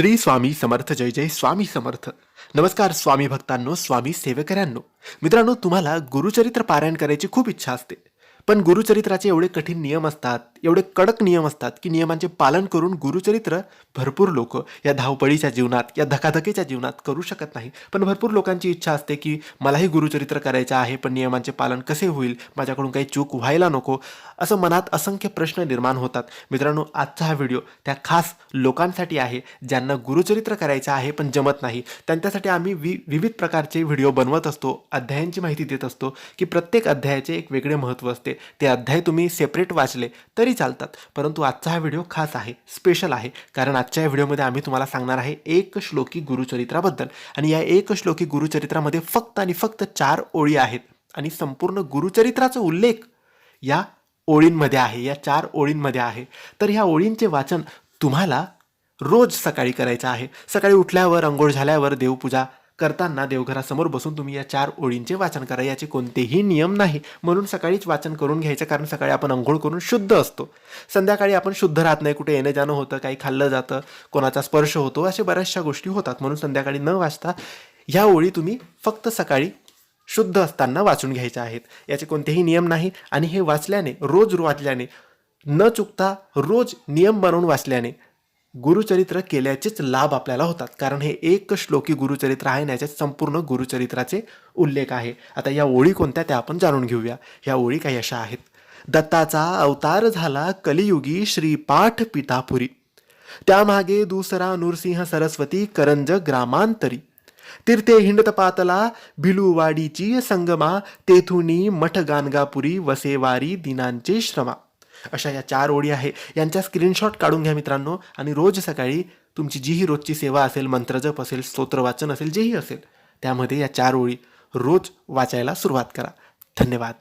श्री स्वामी समर्थ जय जय स्वामी समर्थ. नमस्कार स्वामी भक्तांनो स्वामी सेवकऱ्यांनो. मित्रांनो तुम्हाला गुरुचरित्र पारायण करायची खूप इच्छा असते. पण गुरुचरित्राचे एवढे कठीण नियम असतात एवढे कडक नियम असतात की नियमांचे पालन करून गुरुचरित्र भरपूर लोक या धावपळीच्या जीवनात या धकाधकीच्या जीवनात करू शकत नाही. पण भरपूर लोकांची इच्छा असते की मलाही गुरुचरित्र करायचं आहे पण नियमांचे पालन कसे होईल? माझ्याकडून काही चूक व्हायला नको? असं मनात असंख्य प्रश्न निर्माण होतात. मित्रांनो आजचा हा व्हिडिओ त्या खास लोकांसाठी आहे ज्यांना गुरुचरित्र करायचं आहे पण जमत नाही. त्यांच्यासाठी आम्ही वि विविध प्रकारचे व्हिडिओ बनवत असतो अध्यायांची माहिती देत असतो की प्रत्येक अध्यायाचे एक वेगळे महत्त्व असते. ते अध्याय तुम्ही सेपरेट वाचले तरी चालतात. परंतु आजचा हा व्हिडिओ खास आहे स्पेशल आहे. कारण आजच्या या व्हिडिओमध्ये आम्ही तुम्हाला सांगणार आहे एक श्लोकी गुरुचरित्राबद्दल. आणि या एक श्लोकी गुरुचरित्रामध्ये फक्त आणि फक्त चार ओळी आहेत. आणि संपूर्ण गुरुचरित्राचा उल्लेख या ओळींमध्ये आहे या चार ओळींमध्ये आहे. तर ह्या ओळींचे वाचन तुम्हाला रोज सकाळी करायचं आहे. सकाळी उठल्यावर अंघोळ झाल्यावर देवपूजा करताना देवघरासमोर बसून तुम्ही या चार ओळींचे वाचन करा. याचे कोणतेही नियम नाही. म्हणून सकाळीच वाचन करून घ्यायचं कारण सकाळी आपण अंघोळ करून शुद्ध असतो. संध्याकाळी आपण शुद्ध राहत नाही. कुठे येणं जाणं होतं काही खाल्लं जातं कोणाचा स्पर्श होतो अशा बऱ्याचशा गोष्टी होतात. म्हणून संध्याकाळी न वाचता ह्या ओळी तुम्ही फक्त सकाळी शुद्ध असताना वाचून घ्यायच्या आहेत. याचे कोणतेही नियम नाही आणि हे वाचल्याने रोज वाचल्याने न चुकता रोज नियम बनवून वाचल्याने गुरुचरित्र केल्याचेच लाभ आपल्याला होतात. कारण हे एक श्लोकी गुरुचरित्र आहे आणि याच्यात संपूर्ण गुरुचरित्राचे उल्लेख आहे. आता या ओळी कोणत्या त्या आपण जाणून घेऊया. ह्या ओळी काही अशा आहेत. दत्ताचा अवतार झाला कलियुगी श्रीपाठ पितापुरी. त्यामागे दुसरा नृसिंह सरस्वती करंज ग्रामांतरी. तीर्थे हिंडतपातला भिलुवाडीची संगमा. तेथुनी मठ गानगापुरी वसेवारी दिनांचे श्रमा. अशा या चार ओळी आहे यांच्या स्क्रीनशॉट काढून घ्या मित्रांनो. आणि रोज सकाळी तुमची जीही रोजची सेवा असेल मंत्रजप असेल स्तोत्रवाचन असेल जेही असेल त्यामध्ये या चार ओळी रोज वाचायला सुरुवात करा. धन्यवाद.